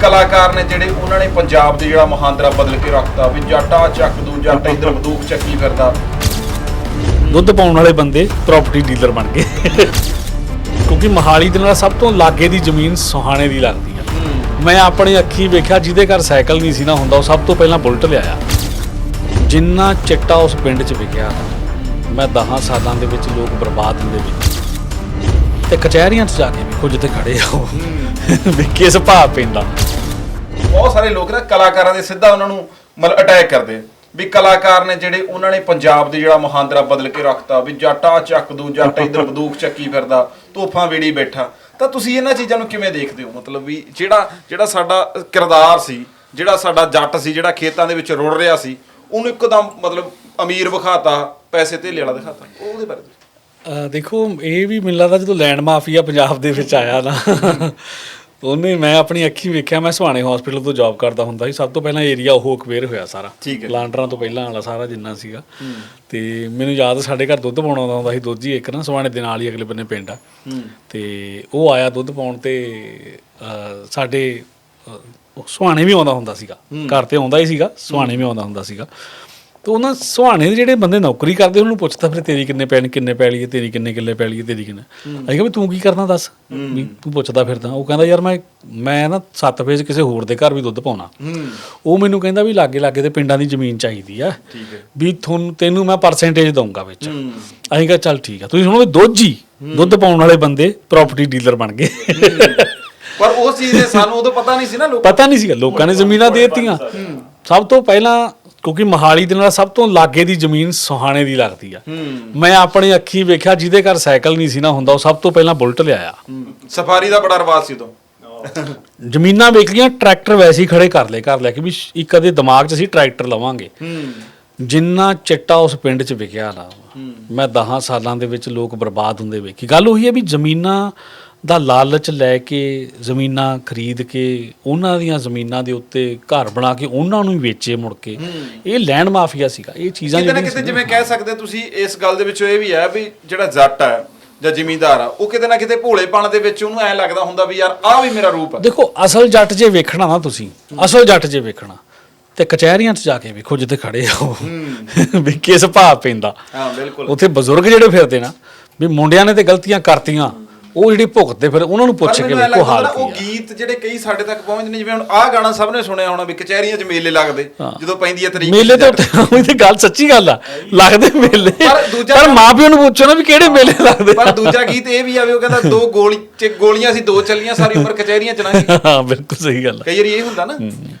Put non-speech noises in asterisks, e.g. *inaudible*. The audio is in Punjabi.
ਕਲਾਕਾਰ ਨੇ ਜਿਹੜੇ ਉਹਨਾਂ ਨੇ ਪੰਜਾਬ ਦੇ ਜਿਹੜਾ ਮਹਾਂਦਰਾ ਬਦਲ ਕੇ ਰੱਖਤਾ ਵੀ ਜੱਟਾ ਚੱਕ ਦੂ ਜੱਟ ਇਧਰ ਬੰਦੂਕ ਚੱਕੀ ਫਿਰਦਾ। ਦੁੱਧ ਪਾਉਣ ਵਾਲੇ ਬੰਦੇ ਪ੍ਰਾਪਰਟੀ ਡੀਲਰ ਬਣ ਗਏ। ਕਿਉਂਕਿ ਮਹਾਲੀ ਦੇ ਨਾਲ ਸਭ ਤੋਂ ਲਾਗੇ ਦੀ ਜ਼ਮੀਨ ਸੁਹਾਣੇ ਦੀ ਲੱਗਦੀ ਆ। ਮੈਂ ਆਪਣੀ ਅੱਖੀ ਵੇਖਿਆ ਜਿਹਦੇ ਘਰ ਸਾਈਕਲ ਨਹੀਂ ਸੀ ਨਾ ਹੁੰਦਾ ਉਹ ਸਭ ਤੋਂ ਪਹਿਲਾਂ ਬੁਲਟ ਲਿਆਇਆ। ਜਿੰਨਾ ਚਿੱਟਾ ਉਸ ਪਿੰਡ 'ਚ ਵਿਕਿਆ ਮੈਂ 10 ਸਾਲਾਂ ਦੇ ਵਿੱਚ ਲੋਕ ਬਰਬਾਦ ਹੁੰਦੇ ਵੇਖੇ ਤੇ ਕਚਹਿਰੀਆਂ 'ਚ ਜਾ ਕੇ ਵੇਖੋ ਜਿੱਥੇ ਖੜੇ ਆ ਉਹ। ਵੀ ਕਿਸ ਭਾਅ ਪੈਂਦਾ ਬਹੁਤ ਸਾਰੇ ਲੋਕ ਨਾ ਕਲਾਕਾਰਾਂ ਦੇ ਸਿੱਧਾ ਉਹਨਾਂ ਨੂੰ ਮਤਲਬ ਅਟੈਕ ਕਰਦੇ ਆ। ਵੀ ਕਲਾਕਾਰ ਨੇ ਜਿਹੜੇ ਉਹਨਾਂ ਨੇ ਪੰਜਾਬ ਦੇ ਜਿਹੜਾ ਮਹਾਂਦਰਾ ਬਦਲ ਕੇ ਰੱਖਤਾ, ਵੀ ਜੱਟਾ ਚੱਕ ਦੂ, ਜੱਟ ਇਧਰ ਬੰਦੂਕ ਚੱਕੀ ਫਿਰਦਾ, ਤੋਹਫਾਂ ਵੇੜੀ ਬੈਠਾ। ਤਾਂ ਤੁਸੀਂ ਇਹਨਾਂ ਚੀਜ਼ਾਂ ਨੂੰ ਕਿਵੇਂ ਦੇਖਦੇ ਹੋ? ਮਤਲਬ ਵੀ ਜਿਹੜਾ ਜਿਹੜਾ ਸਾਡਾ ਕਿਰਦਾਰ ਸੀ, ਜਿਹੜਾ ਸਾਡਾ ਜੱਟ ਸੀ, ਜਿਹੜਾ ਖੇਤਾਂ ਦੇ ਵਿੱਚ ਰੁੜ ਰਿਹਾ ਸੀ, ਉਹਨੂੰ ਇੱਕਦਮ ਮਤਲਬ ਅਮੀਰ ਵਿਖਾਤਾ, ਪੈਸੇ ਧੇਲੇ ਵਾਲਾ ਦਿਖਾਤਾ। ਉਹਦੇ ਬਾਰੇ ਦੇਖੋ, ਇਹ ਵੀ ਮੈਨੂੰ ਲੱਗਦਾ ਜਦੋਂ ਲੈਂਡ ਮਾਫੀਆ ਪੰਜਾਬ ਦੇ ਵਿੱਚ ਆਇਆ ਨਾ ਉਹਨੇ ਮੈਂ ਆਪਣੀ ਅੱਖੀ ਵੇਖਿਆ ਮੈਂ ਸੁਹਾਣੇ ਹਸਪੀਟਲ ਤੋਂ ਜੌਬ ਕਰਦਾ ਹੁੰਦਾ ਸੀ। ਸਭ ਤੋਂ ਪਹਿਲਾਂ ਏਰੀਆ ਉਹ ਕਵੇਅਰ ਹੋਇਆ ਸਾਰਾ। ਲਾਂਡਰਾਂ ਤੋਂ ਪਹਿਲਾਂ ਵਾਲਾ ਸਾਰਾ ਜਿੰਨਾ ਸੀਗਾ। ਤੇ ਮੈਨੂੰ ਯਾਦ ਸਾਡੇ ਘਰ ਦੁੱਧ ਪਾਉਣ ਆਉਂਦਾ ਹੁੰਦਾ ਸੀ ਦੋਜੀ ਇੱਕ ਨਾ ਸੁਹਾਣੇ ਦੇ ਨਾਲ ਹੀ ਅਗਲੇ ਬੰਨੇ ਪਿੰਡ ਆ। ਤੇ ਉਹ ਆਇਆ ਦੁੱਧ ਪਾਉਣ ਤੇ ਸਾਡੇ ਸੁਹਾਣੇ ਵੀ ਆਉਂਦਾ ਹੁੰਦਾ ਸੀਗਾ। ਘਰ ਤੇ ਆਉਂਦਾ ਹੀ ਸੀਗਾ ਸੁਹਾਣੇ ਵੀ ਆਉਂਦਾ ਹੁੰਦਾ ਸੀਗਾ। ਤੇ ਉਹਨਾਂ ਸੁਹਾਣੇ ਦੇ ਜਿਹੜੇ ਬੰਦੇ ਨੌਕਰੀ ਕਰਦੇ ਉਹਨਾਂ ਨੂੰ ਪੁੱਛਦਾ ਫਿਰ ਤੇਰੀ ਕਿੰਨੇ ਪੈਣ ਕਿੰਨੇ ਪੈਲੀ ਹੈ ਤੇਰੀ ਕਿੰਨੇ ਕਿੱਲੇ ਪੈਲੀ ਹੈ ਤੇਰੀ ਕਿੰਨੇ। ਅਸੀਂ ਕਿਹਾ ਵੀ ਤੂੰ ਕੀ ਕਰਦਾ ਦੱਸ? ਵੀ ਤੂੰ ਪੁੱਛਦਾ ਫਿਰਦਾ। ਉਹ ਕਹਿੰਦਾ ਯਾਰ ਮੈਂ ਮੈਂ ਨਾ ਸੱਤ ਫੇਜ਼ ਕਿਸੇ ਹੋਰ ਦੇ ਘਰ ਵੀ ਦੁੱਧ ਪਾਉਣਾ। ਉਹ ਮੈਨੂੰ ਕਹਿੰਦਾ ਵੀ ਲਾਗੇ ਲਾਗੇ ਦੇ ਪਿੰਡਾਂ ਦੀ ਜ਼ਮੀਨ ਚਾਹੀਦੀ ਆ। ਹੈ। ਵੀ ਤੁਹਾਨੂੰ ਤੈਨੂੰ ਮੈਂ ਪਰਸੈਂਟੇਜ ਦਊਂਗਾ ਵਿੱਚ। ਅਸੀਂ ਕਿਹਾ ਚੱਲ ਠੀਕ ਆ। ਤੁਸੀਂ ਸੁਣੋ ਵੀ ਦੋਜੀ ਦੁੱਧ ਪਾਉਣ ਵਾਲੇ ਬੰਦੇ ਪ੍ਰਾਪਰਟੀ ਡੀਲਰ ਬਣ ਗਏ। ਪਰ ਉਸ ਚੀਜ਼ ਦੇ ਸਾਨੂੰ ਉਦੋਂ ਪਤਾ ਨਹੀਂ ਸੀ ਨਾ ਲੋਕ ਪਤਾ ਨਹੀਂ ਸੀਗਾ। ਲੋਕਾਂ ਨੇ ਜ਼ਮੀਨਾਂ ਦੇ ਦਿੱਤੀਆਂ। ਸਭ ਤੋਂ ਪਹਿਲਾਂ ਕਿਉਂਕਿ ਮਹਾਲੀ ਦੇ ਨਾਲ ਸਭ ਤੋਂ ਲਾਗੇ ਦੀ ਜ਼ਮੀਨ ਸੁਹਾਣੇ ਦੀ ਲੱਗਦੀ ਆ। ਮੈਂ ਆਪਣੀ ਅੱਖੀ ਵੇਖਿਆ ਜਿਹਦੇ ਘਰ ਸਾਈਕਲ ਨਹੀਂ ਸੀ ਨਾ ਹੁੰਦਾ ਉਹ ਸਭ ਤੋਂ ਪਹਿਲਾਂ ਬੁਲਟ ਲਿਆਇਆ। ਸਫਾਰੀ ਦਾ ਬੜਾ ਰਿਵਾਜ ਸੀ ਉਦੋਂ। *laughs* ਜ਼ਮੀਨਾਂ ਵੇਚ ਲਈਆਂ ਟਰੈਕਟਰ ਵੈਸੇ ਹੀ ਖੜੇ ਕਰ ਲਏ ਘਰ ਲੈ ਕੇ ਵੀ ਇੱਕ ਅਦੇ ਦਿਮਾਗ 'ਚ ਅਸੀਂ ਟਰੈਕਟਰ ਲਵਾਂਗੇ। ਜਿੰਨਾ ਚਿੱਟਾ ਉਸ ਪਿੰਡ 'ਚ ਵਿਕਿਆ ਨਾ ਮੈਂ 10 ਸਾਲਾਂ ਦੇ ਵਿੱਚ ਲੋਕ ਬਰਬਾਦ ਹੁੰਦੇ ਵੇਖੀ। ਗੱਲ ਉਹੀ ਹੈ ਵੀ ਜ਼ਮੀਨਾਂ ਦਾ ਲਾਲਚ ਲੈ ਕੇ ਜ਼ਮੀਨਾਂ ਖਰੀਦ ਕੇ ਉਹਨਾਂ ਦੀਆਂ ਜ਼ਮੀਨਾਂ ਦੇ ਉੱਤੇ ਘਰ ਬਣਾ ਕੇ ਉਹਨਾਂ ਨੂੰ ਹੀ ਵੇਚੇ ਮੁੜ ਕੇ। ਇਹ ਲੈਂਡ ਮਾਫੀਆ ਸੀਗਾ। ਇਹ ਚੀਜ਼ਾਂ ਕਿਤੇ ਨਾ ਕਿਤੇ ਜਿਵੇਂ ਕਹਿ ਸਕਦੇ ਤੁਸੀਂ ਇਸ ਗੱਲ ਦੇ ਵਿੱਚੋਂ ਇਹ ਵੀ ਹੈ ਵੀ ਜਿਹੜਾ ਜੱਟ ਹੈ ਜਾਂ ਜ਼ਿਮੀਂਦਾਰ ਆ ਉਹ ਕਿਤੇ ਨਾ ਕਿਤੇ ਭੋਲੇਪਣ ਦੇ ਵਿੱਚ ਉਹਨੂੰ ਐ ਲੱਗਦਾ ਹੁੰਦਾ ਵੀ ਯਾਰ ਆਹ ਵੀ ਮੇਰਾ ਰੂਪ ਹੈ। ਦੇਖੋ ਅਸਲ ਜੱਟ ਜੇ ਵੇਖਣਾ ਨਾ ਤੁਸੀਂ ਅਸਲ ਜੱਟ ਜੇ ਵੇਖਣਾ ਤੇ ਕਚਹਿਰੀਆਂ 'ਚ ਜਾ ਕੇ ਵੇਖੋ ਜਿੱਥੇ ਖੜੇ ਆ ਉਹ। ਵੀ ਕਿਸ ਭਾਅ ਪੈਂਦਾ। ਹਾਂ ਬਿਲਕੁਲ। ਉੱਥੇ ਬਜ਼ੁਰਗ ਜਿਹੜੇ ਫਿਰਦੇ ਨਾ ਵੀ ਮੁੰਡਿਆਂ ਨੇ ਤੇ ਗਲਤੀਆਂ ਕਰਤੀਆਂ ਉਹ ਜਿਹੜੀ ਭੁਗਤਦੇ ਫਿਰ ਉਹਨਾਂ ਨੂੰ ਪੁੱਛ ਕੇ ਵੇਖੋ ਹਾਲ ਨਾ ਉਹ ਕੀ ਆ। ਗੀਤ ਜਿਹੜੇ ਕਈ ਸਾਡੇ ਤੱਕ ਪਹੁੰਚਦੇ ਨੇ ਜਿਵੇਂ ਹੁਣ ਆਹ ਗਾਣਾ ਸਭ ਨੇ ਸੁਣਿਆ ਹੋਣਾ ਵੀ ਕਚਹਿਰੀਆਂ 'ਚ ਮੇਲੇ ਲੱਗਦੇ ਜਦੋਂ ਪੈਂਦੀ ਹੈ ਤਰੀਕ ਮੇਲੇ ਤੇ ਉਹ ਤੇ ਗੱਲ ਸੱਚੀ ਗੱਲ ਆ ਲੱਗਦੇ ਮੇਲੇ। ਪਰ ਦੂਜਾ ਪਰ ਮਾਪਿਓ ਨੂੰ ਪੁੱਛੋ ਨਾ ਵੀ ਕਿਹੜੇ ਮੇਲੇ ਲੱਗਦੇ ਪਰ ਦੂਜਾ ਗੀਤ ਇਹ ਵੀ ਆਵੇ ਉਹ ਕਹਿੰਦਾ ਦੋ ਗੋਲੀ ਚ ਗੋਲੀਆਂ ਸੀ ਦੋ ਚੱਲੀਆਂ ਸਾਰੀ ਉਮਰ ਕਚਹਿਰੀਆਂ ਚ ਲੰਘੀ ਹਾਂ ਬਿਲਕੁਲ ਸਹੀ ਗੱਲ ਆ। ਕਈ ਵਾਰੀ ਇਹ ਹੁੰਦਾ ਨਾ।